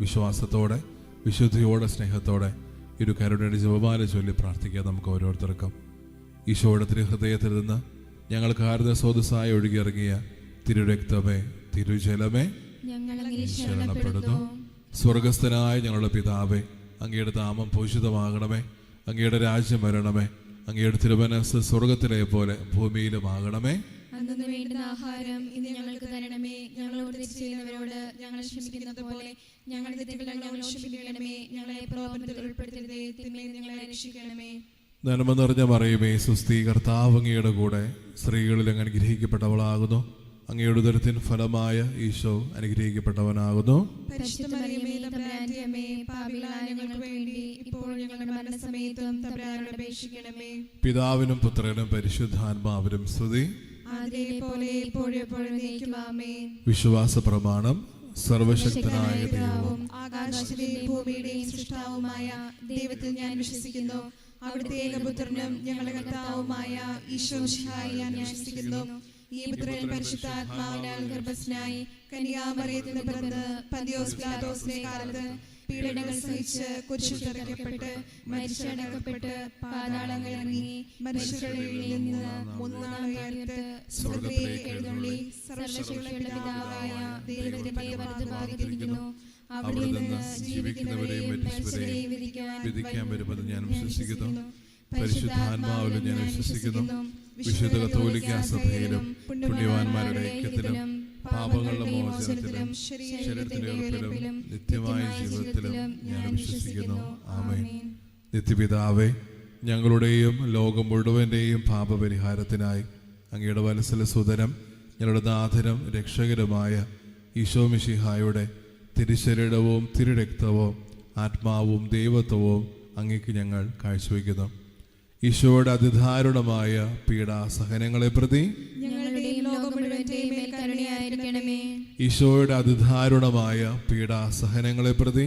വിശ്വാസത്തോടെ വിശുദ്ധിയോടെ സ്നേഹത്തോടെ ഒരു കരുണയുടെ ജപമാല ചൊല്ലി പ്രാർത്ഥിക്കുക നമുക്ക് ഓരോരുത്തർക്കും. ഈശോയുടെ തിരുഹൃദയത്തിൽ നിന്ന് ഞങ്ങൾക്ക് ആരുന്ന സ്രോതസ്സായി ഒഴുകിയിറങ്ങിയ തിരുരക്തമേ തിരുജലമേ ശരണപ്പെടുന്നു. സ്വർഗസ്ഥനായ ഞങ്ങളുടെ പിതാവേ അങ്ങയുടെ താമം പോഷിതമാകണമേ അങ്ങയുടെ രാജ്യം വരണമേ അങ്ങയുടെ തിരുമനസ് സ്വർഗത്തിലെ പോലെ ഭൂമിയിലുമാകണമേ. അന്നു വേണ്ടുന്ന ആഹാരം ഇന്ന് ഞങ്ങൾക്ക് തരണമേ. ഞങ്ങളോട് തെറ്റ് ചെയ്യുന്നവരോട് ഞങ്ങൾ ക്ഷമിക്കുന്നത് പോലെ ഞങ്ങളുടെ തെറ്റുകൾ ഞങ്ങൾ ക്ഷമിക്കണമേ ഞങ്ങളെ പ്രലോഭനത്തിൽ ഉൾപ്പെടുത്തരുതേ. തിന്മയിൽ ഞങ്ങളെ രക്ഷിക്കണമേ. നന്മ നിറഞ്ഞ പറയുമേ സുസ്ഥി കർത്താവങ്ങയുടെ കൂടെ സ്ത്രീകളിൽ അങ്ങ് അനുഗ്രഹിക്കപ്പെട്ടവളാകുന്നു. അങ്ങയുടെ ഉദരത്തിൻ ഫലമായ ഈശോ അനുഗ്രഹിക്കപ്പെട്ടവനാകുന്നു. പിതാവിനും പുത്രനും പരിശുദ്ധാത്മാവിനും സ്തുതി. വിശ്വാസ പ്രമാണം സർവശക്തനായ ദൈവവും ആകാശത്തിലെയും ഭൂമിയുടെയും സൃഷ്ടാവുമായ ദൈവത്തിൽ ഞാൻ വിശ്വസിക്കുന്നു. അവിടുത്തെ ഏകപുത്രനും ഞങ്ങളുടെ കർത്താവുമായ ഈശോ ഞാൻ വിശ്വസിക്കുന്നു. ഈ പുത്രൻ പരിശുദ്ധാത്മാവിനാൽ ഗർഭസ്നായി കനികാമറിയത്തിന് പിറന്ന് പന്തിയോസ് പിലാത്തോസിന്റെ കാലത്ത് പീഡനങ്ങൾ സഹിച്ച് കുരിശിൽ തിറക്കപ്പെട്ട് മരിച്ചടക്കപ്പെട്ട് പാതാളങ്ങളിൽ ഇറങ്ങി മനുഷ്യരിൽ നിന്ന് മൂന്നാം ഉയർത്ത് സ്വർഗത്തിലേക്ക് എഴുന്നള്ളി സർവശക്തിയുള്ള പിതാവായ ദൈവത്തിന്റെ അവിടെ നിന്ന് ജീവിക്കുന്നവരെയും മരിച്ചവരെയും വിധിക്കാൻ വരുമെന്ന് ഞാൻ വിശ്വസിക്കുന്നു. പരിശുദ്ധാത്മാവിലും ഞാൻ വിശ്വസിക്കുന്നു. വിശുദ്ധ കത്തോലിക്ക സഭയിലും പുണ്യവാന്മാരുടെ ഐക്യത്തിലും പാപങ്ങളുടെ മോചനത്തിലും ശരീരത്തിന്റെ ഉറപ്പിലും നിത്യമായ ജീവിതത്തിലും ഞാൻ വിശ്വസിക്കുന്നു. ആമേ നിത്യപിതാവേ ഞങ്ങളുടെയും ലോകം മുഴുവന്റെയും പാപപരിഹാരത്തിനായി അങ്ങയുടെ വലസല സുതരം ഞങ്ങളുടെ നാഥനും രക്ഷകരുമായ ഈശോ മിശിഹായുടെ തിരുശരീരവും തിരുരക്തവും ആത്മാവും ദൈവത്വവും അങ്ങേക്ക് ഞങ്ങൾ കാഴ്ചവെക്കുന്നു ഈശോയുടെ അതിദാരുണമായ പീഡാസഹനങ്ങളെ പ്രതി ഈശോയുടെ അതിദാരുണമായ പീഡാസഹനങ്ങളെ പ്രതി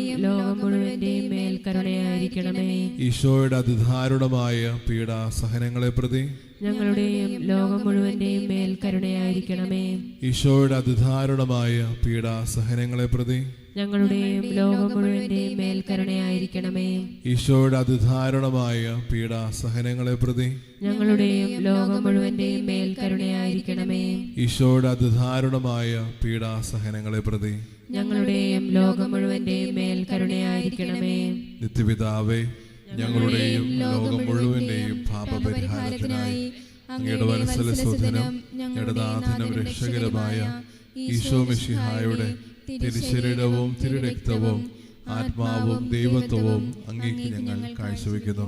ലോകം മുഴുവന്റെയും മേൽ കരുണയായിരിക്കണമേ. ഈശോയുടെ അതിദാരുണമായ പീഡാസഹനങ്ങളെ പ്രതി ഞങ്ങളുടെയും ലോകം മുഴുവന്റെയും മേൽ കരുണയായിരിക്കണമേ ഈശോയുടെ അതിദാരുണമായ പീഡാസഹനങ്ങളെ പ്രതി ഞങ്ങളുടെയും ലോകം മുഴുവന്റെയും മേൽ കരുണയായിരിക്കണമേ ഈശോയുടെ അതിദാരുണമായ പീഡാസഹനങ്ങളെ പ്രതി ഞങ്ങളുടെയും ലോകം മുഴുവന്റെയും മേൽ കരുണയായിരിക്കണമേ ഈശോയുടെ അതിദാരുണമായ പീഡാസഹനങ്ങളെ പ്രതി ഞങ്ങളുടെയും ലോകം മുഴുവന്റെയും മേൽ കരുണയായിരിക്കണമേ നിത്യപിതാവേ ഞങ്ങളുടെയും ലോകം മുഴുവന്റെയും പാപപരിഹാരത്തിനായി അങ്ങയുടെ വത്സല സുധനം ഞങ്ങളുടെ നാഥനും രക്ഷകരമായ ഈശോ മിഷിഹായുടെ തിരുശരീരവും തിരുരക്തവും ആത്മാവും ദൈവത്വവും അങ്ങേക്ക് ഞങ്ങൾ കാഴ്ചവെക്കുന്നു.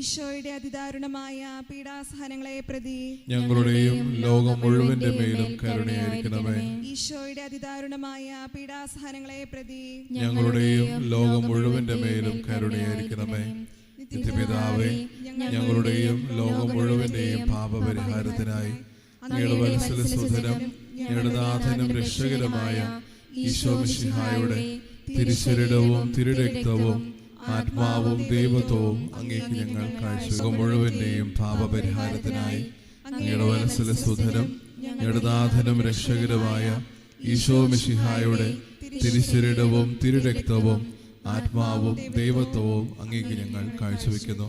ഈശോയുടെ അതിദാരുണമായ പീഡാസഹനങ്ങളെ പ്രതി ഞങ്ങളുടെയും ലോകം മുഴുവന്റെ മേലും കരുണയായിരിക്കണമേ. ഈശോയുടെ അതിദാരുണമായ പീഡാസഹനങ്ങളെ പ്രതി ഞങ്ങളുടെയും ലോകം മുഴുവന്റെ മേലും കരുണയായിരിക്കണമേ. നിത്യപിതാവേ ഞങ്ങളുടെയും ലോകം മുഴുവന്റെയും പാപപരിഹാരത്തിനായി അങ്ങയുടെ വത്സല ഞങ്ങളുടെ നാഥനും രക്ഷകരമായ ഈശോ മിശിഹായുടെ തിരുശരീരവും തിരുരക്തവും ആത്മാവും ദൈവത്വവും അങ്ങേക്ക് ഞങ്ങൾ കാഴ്ച മുഴുവന്റെയും പാപപരിഹാരത്തിനായി അങ്ങയുടെ മനസ്സിലെ സുധരം ഞടുനാഥനും രക്ഷകരുമായ ഈശോ മിഷിഹായുടെ തിരുശരീരവും തിരുരക്തവും ആത്മാവും ദൈവത്വവും അങ്ങേക്ക് ഞങ്ങൾ കാഴ്ചവെക്കുന്നു.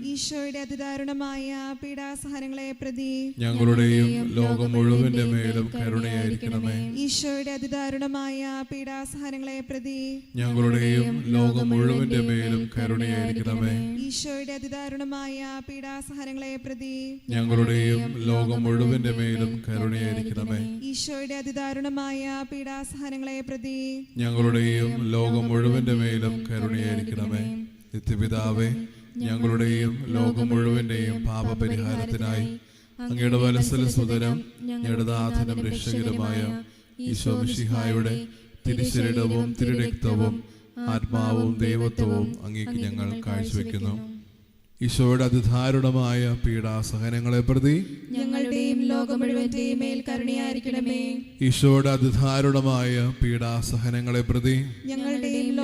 ഈശോയുടെ അതിദാരുണമായ പീഡാസഹനങ്ങളെ പ്രതി ഞങ്ങളുടെയും ലോകം മുഴുവന്റെ മേലും കരുണയായിരിക്കണമേ. ഈശോയുടെ അതിദാരുണമായ പീഡാസഹനങ്ങളെ പ്രതി ഞങ്ങളുടെയും ലോകം മുഴുവന്റെ മേലും കരുണയായിരിക്കണമേ. ഈശോയുടെ അതിദാരുണമായ പീഡാസഹനങ്ങളെ പ്രതി ഞങ്ങളുടെയും ലോകം മുഴുവന്റെ മേലും കരുണയായിരിക്കണമേ. ഈശോയുടെ അതിദാരുണമായ പീഡാസഹനങ്ങളെ പ്രതി ഞങ്ങളുടെയും ലോകം മുഴുവന്റെ മേലും കരുണയായിരിക്കണമേ. നിത്യപിതാവേ ഞങ്ങളുടെയും ലോകം മുഴുവന്റെയും പാപപരിഹാരത്തിനായി അങ്ങയുടെ വലസല സുതരം ഞങ്ങളുടെ നാഥനും രക്ഷകരമായ ഈശോ മിശിഹായുടെ തിരുശരീരവും തിരുരക്തവും ആത്മാവും ദൈവത്വവും അങ്ങേക്ക് ഞങ്ങൾ കാഴ്ചവെക്കുന്നു. ഈശോയുടെ അതിദാരുണമായ പീഡാസഹനങ്ങളെ പ്രതി ഞങ്ങളുടെയും ലോകം മുഴുവന്റെയും മേൽ കരുണയായിരിക്കണമേ. ഈശോയുടെ അതിദാരുണമായ പീഡാസഹനങ്ങളെ പ്രതി ഞങ്ങളുടെയും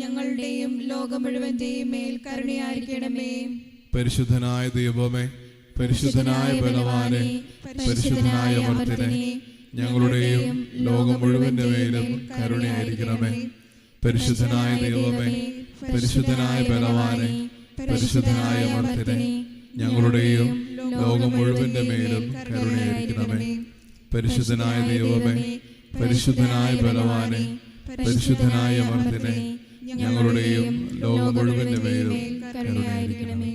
ഞങ്ങളുടെയും ലോകം മുഴുവന്റെയും മേൽ കരുണയായിരിക്കണമേ. പരിശുദ്ധനായ ദൈവമേ പരിശുദ്ധനായ ബലവാനെ പരിശുദ്ധനായ അമർത്തിനെ ഞങ്ങളുടെയും ലോകം മുഴുവന്റെ മേലും കരുണയായിരിക്കണമേ. പരിശുദ്ധനായ ദൈവമേ പരിശുദ്ധനായ ബലവാനെ പരിശുദ്ധനായ അമർത്തിനെ ഞങ്ങളുടെയും ലോകം മുഴുവന്റെ മേലും കരുണയായിരിക്കണമേ. പരിശുദ്ധനായ ദൈവമേ പരിശുദ്ധനായ ബലവാനെ പരിശുദ്ധനായ അമർത്തിനെ ഞങ്ങളുടെയും ലോകം മുഴുവന്റെ മേലും കരുണയായിരിക്കണമേ.